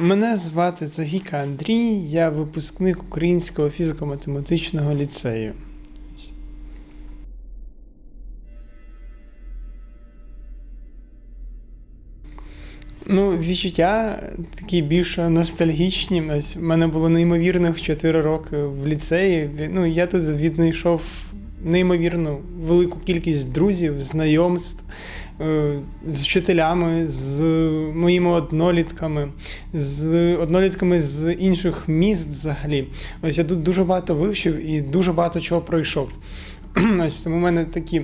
Мене звати Загіка Андрій, я випускник Українського фізико-математичного ліцею. Ну, відчуття такі більш ностальгічні. В мене було неймовірних 4 роки в ліцеї. Ну, я тут віднайшов неймовірну велику кількість друзів, знайомств е, з вчителями, з моїми однолітками, з однолітками з інших міст взагалі. Ось я тут дуже багато вивчив і дуже багато чого пройшов. Ось тому в мене такі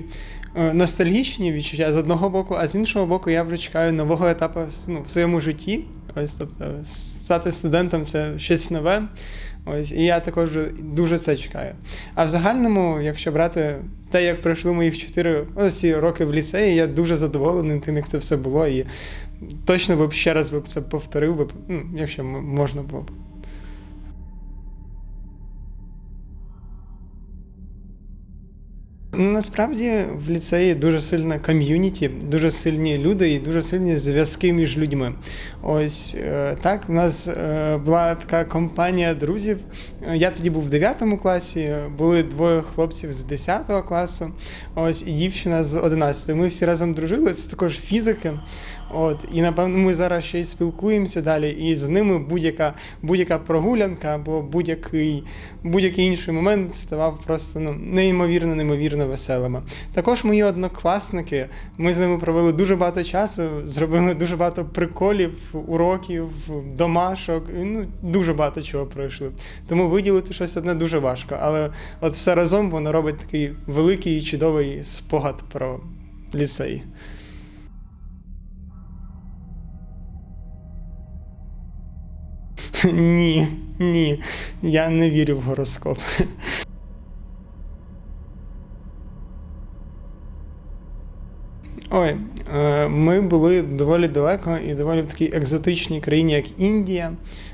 е, ностальгічні відчуття з одного боку, а з іншого боку, я вже чекаю нового етапу ну, в своєму житті. Ось, тобто, стати студентом це щось нове. Ось, і я також дуже це чекаю. А в загальному, якщо брати те, як пройшли моїх 4 ось, роки в ліцеї, я дуже задоволений тим, як це все було. І точно би ще раз би це повторив, би, ну, якщо можна було насправді в ліцеї дуже сильна ком'юніті, дуже сильні люди і дуже сильні зв'язки між людьми. Ось е, так, у нас е, була така компанія друзів. Я тоді був в 9 класі, були двоє хлопців з 10 класу, ось і дівчина з 11. Ми всі разом дружили. Це також фізики. От, І напевно ми зараз ще й спілкуємося далі, і з ними будь-яка будь-яка прогулянка або будь-який будь-який інший момент ставав просто ну, неймовірно, неймовірно веселими. Також мої однокласники, ми з ними провели дуже багато часу, зробили дуже багато приколів, уроків, домашок, ну, дуже багато чого пройшли. Тому виділити щось одне дуже важко. Але от все разом воно робить такий великий і чудовий спогад про ліцей. Ні, ні, я не вірю в гороскоп. Ой, е, ми були доволі далеко і доволі в такій екзотичній країні, як Індія.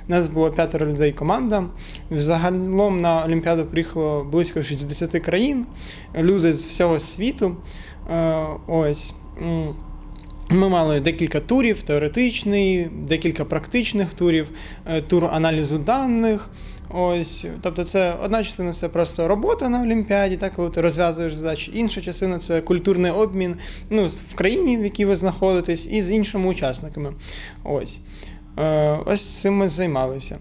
У нас було п'ятеро людей команда. Взагалом на Олімпіаду приїхало близько 60 країн, люди з всього світу. Е, ось. Ми мали декілька турів, теоретичний, декілька практичних турів, е, тур аналізу даних. Ось, тобто, це одна частина це просто робота на Олімпіаді, так, коли ти розв'язуєш задачі. Інша частина це культурний обмін ну, в країні, в якій ви знаходитесь, і з іншими учасниками. Ось, е, ось цим ми займалися.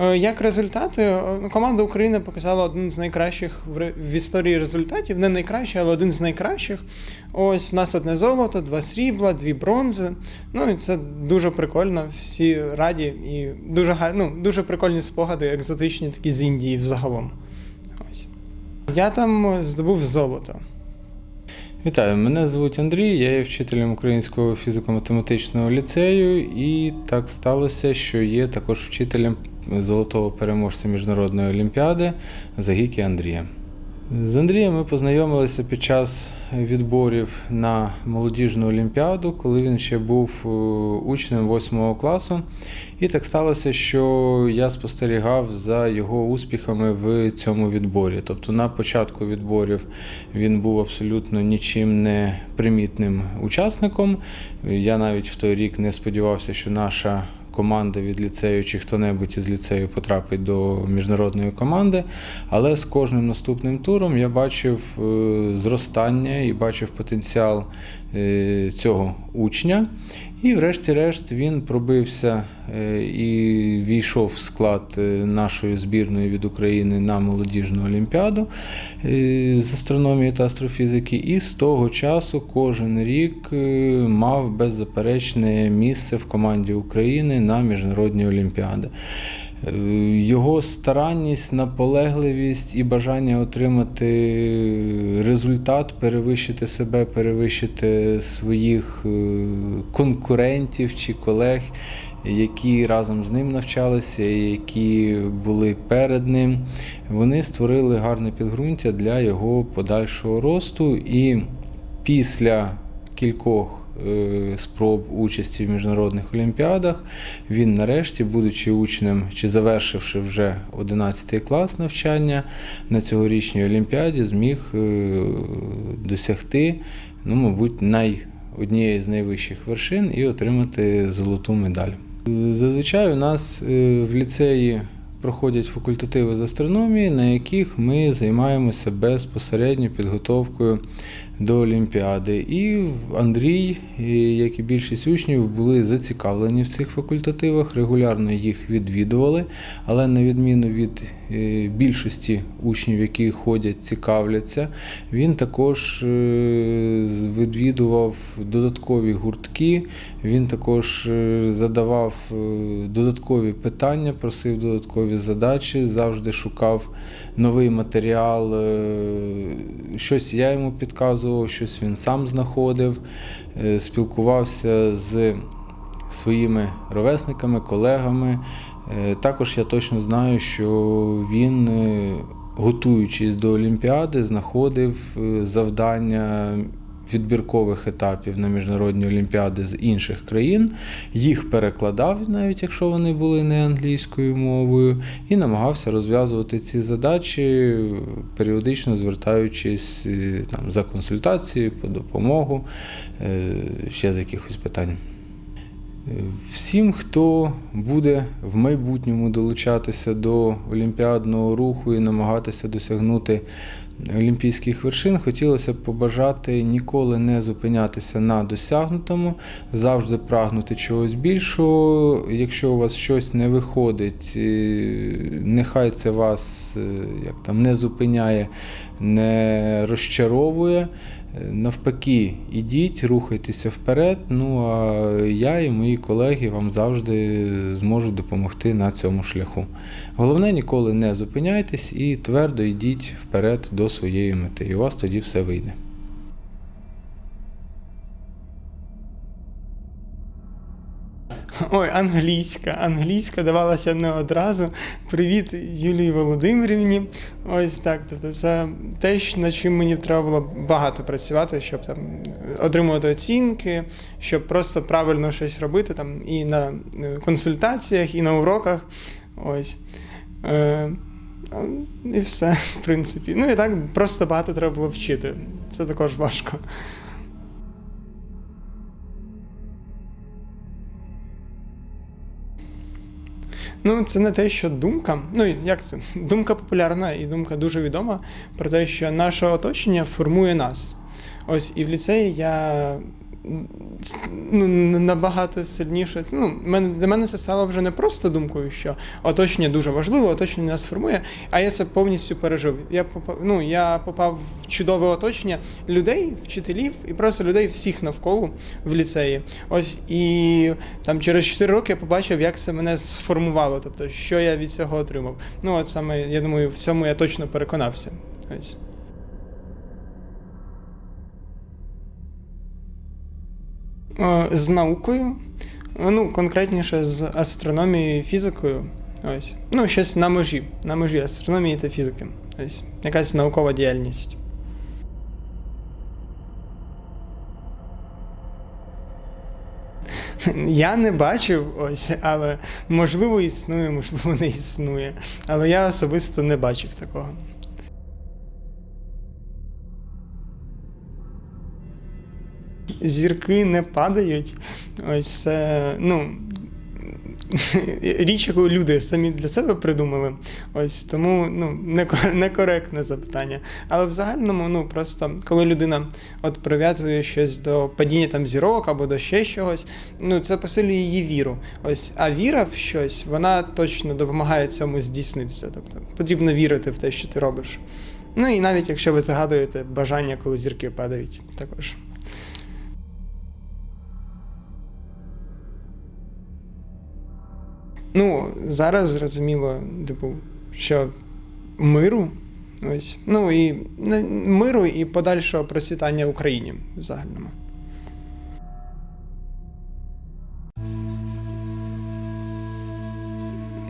Е, як результати, е, команда України показала один з найкращих в історії результатів, не найкращий, але один з найкращих. Ось у нас одне золото, два срібла, дві бронзи. Ну і це дуже прикольно. Всі раді і дуже ну, дуже прикольні спогади, екзотичні такі з Індії взагалом. Ось. Я там здобув золото. Вітаю, мене звуть Андрій, я є вчителем Українського фізико-математичного ліцею, і так сталося, що є також вчителем золотого переможця міжнародної олімпіади Загіки Андрія. З Андрієм ми познайомилися під час відборів на молодіжну олімпіаду, коли він ще був е, учнем 8 класу. І так сталося, що я спостерігав за його успіхами в цьому відборі. Тобто на початку відборів він був абсолютно нічим не примітним учасником. Я навіть в той рік не сподівався, що наша команда від ліцею чи хто-небудь із ліцею потрапить до міжнародної команди. Але з кожним наступним туром я бачив е, зростання і бачив потенціал цього учня. І, врешті-решт, він пробився е, і війшов в склад нашої збірної від України на молодіжну олімпіаду з астрономії та астрофізики. І з того часу кожен рік мав беззаперечне місце в команді України на міжнародні олімпіади. Його старанність, наполегливість і бажання отримати результат, перевищити себе, перевищити своїх е, конкурентів чи колег, які разом з ним навчалися, які були перед ним, вони створили гарне підґрунтя для його подальшого росту. І після кількох спроб участі в міжнародних олімпіадах. Він нарешті, будучи учнем чи завершивши вже 11 клас навчання на цьогорічній олімпіаді, зміг е, досягти, ну, мабуть, най, однієї з найвищих вершин і отримати золоту медаль. Зазвичай у нас е, в ліцеї проходять факультативи з астрономії, на яких ми займаємося безпосередньо підготовкою до Олімпіади. І Андрій, як і більшість учнів, були зацікавлені в цих факультативах, регулярно їх відвідували, але на відміну від е, більшості учнів, які ходять, цікавляться, він також е, відвідував додаткові гуртки, він також е, задавав додаткові питання, просив додаткові задачі, завжди шукав новий матеріал. Щось я йому підказував, щось він сам знаходив, е, спілкувався з своїми ровесниками, колегами. Е, Також я точно знаю, що він, е, готуючись до Олімпіади, знаходив завдання відбіркових етапів на міжнародні олімпіади з інших країн, їх перекладав, навіть якщо вони були не англійською мовою, і намагався розв'язувати ці задачі, періодично звертаючись е, там, за консультацією, по допомогу, е, ще з якихось питань. Всім, хто буде в майбутньому долучатися до олімпіадного руху і намагатися досягнути олімпійських вершин, хотілося б побажати ніколи не зупинятися на досягнутому, завжди прагнути чогось більшого. Якщо у вас щось не виходить, е, нехай це вас е, як там, не зупиняє, не розчаровує. Навпаки, ідіть, рухайтеся вперед. Ну а я і мої колеги вам завжди зможуть допомогти на цьому шляху. Головне ніколи не зупиняйтесь і твердо йдіть вперед до своєї мети. І у вас тоді все вийде. Ой, англійська. Англійська давалася не одразу. Привіт Юлії Володимирівні. Ось так. Тобто, це те, над чим мені треба було багато працювати, щоб там отримувати оцінки, щоб просто правильно щось робити там і на е, консультаціях, і на уроках. Ось. Е, і все, в принципі. Ну і так просто багато треба було вчити. Це також важко. Ну, це не те, що думка. Ну, як це? Думка популярна і думка дуже відома про те, що наше оточення формує нас. Ось і в ліцеї я набагато сильніше. Ну, для мене це стало вже не просто думкою, що оточення дуже важливо, оточення нас формує, а я це повністю пережив. Я попав, ну, я попав в чудове оточення людей, вчителів і просто людей всіх навколо в ліцеї. Ось і там через 4 роки я побачив, як це мене сформувало, тобто, що я від цього отримав. Ну, от саме, я думаю, в цьому я точно переконався. Ось. З наукою, е, ну, конкретніше з астрономією і фізикою. Ось. Ну, щось на межі, на межі астрономії та фізики. Ось. Якась наукова діяльність. Я не бачив ось, але можливо існує, можливо, не існує. Але я особисто не бачив такого. Зірки не падають. Ось це, ну. Річ, яку люди самі для себе придумали. Ось тому ну, неко- некоректне запитання. Але в загальному, ну просто коли людина от прив'язує щось до падіння там зірок або до ще чогось, ну це посилює її віру. Ось, а віра в щось, вона точно допомагає цьому здійснитися. Тобто потрібно вірити в те, що ти робиш. Ну і навіть якщо ви загадуєте бажання, коли зірки падають, також. Ну, зараз зрозуміло, типу, що миру. Ось. Ну і не- миру і подальшого процвітання Україні в загальному.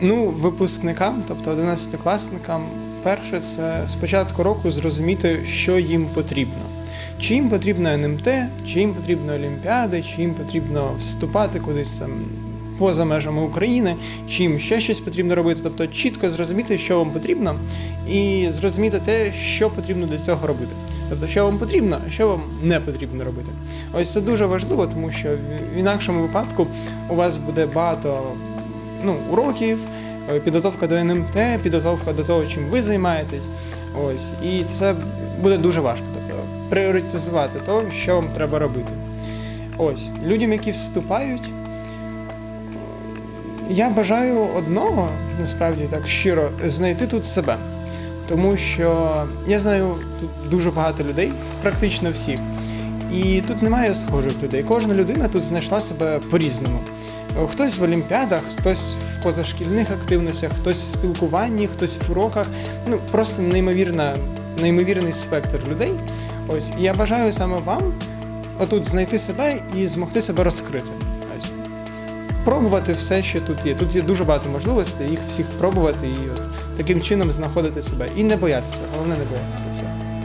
Ну, випускникам, тобто 11-класникам, перше це з початку року зрозуміти, що їм потрібно. Чи їм потрібно НМТ, чи їм потрібно Олімпіади, чи їм потрібно вступати кудись там поза межами України, чи їм ще щось потрібно робити. Тобто чітко зрозуміти, що вам потрібно, і зрозуміти те, що потрібно для цього робити. Тобто, що вам потрібно, а що вам не потрібно робити. Ось це дуже важливо, тому що в- в інакшому випадку у вас буде багато ну, уроків, е, підготовка до НМТ, підготовка до того, чим ви займаєтесь. Ось, і це буде дуже важко. Тобто пріоритизувати то, що вам треба робити. Ось, людям, які вступають, я бажаю одного, насправді так щиро, знайти тут себе. Тому що я знаю тут дуже багато людей, практично всі. І тут немає схожих людей. Кожна людина тут знайшла себе по-різному. Хтось в олімпіадах, хтось в позашкільних активностях, хтось в спілкуванні, хтось в уроках. Ну просто неймовірна, неймовірний спектр людей. Ось і я бажаю саме вам отут знайти себе і змогти себе розкрити. Пробувати все, що тут є. Тут є дуже багато можливостей, їх всіх пробувати і от таким чином знаходити себе. І не боятися. Головне не боятися цього.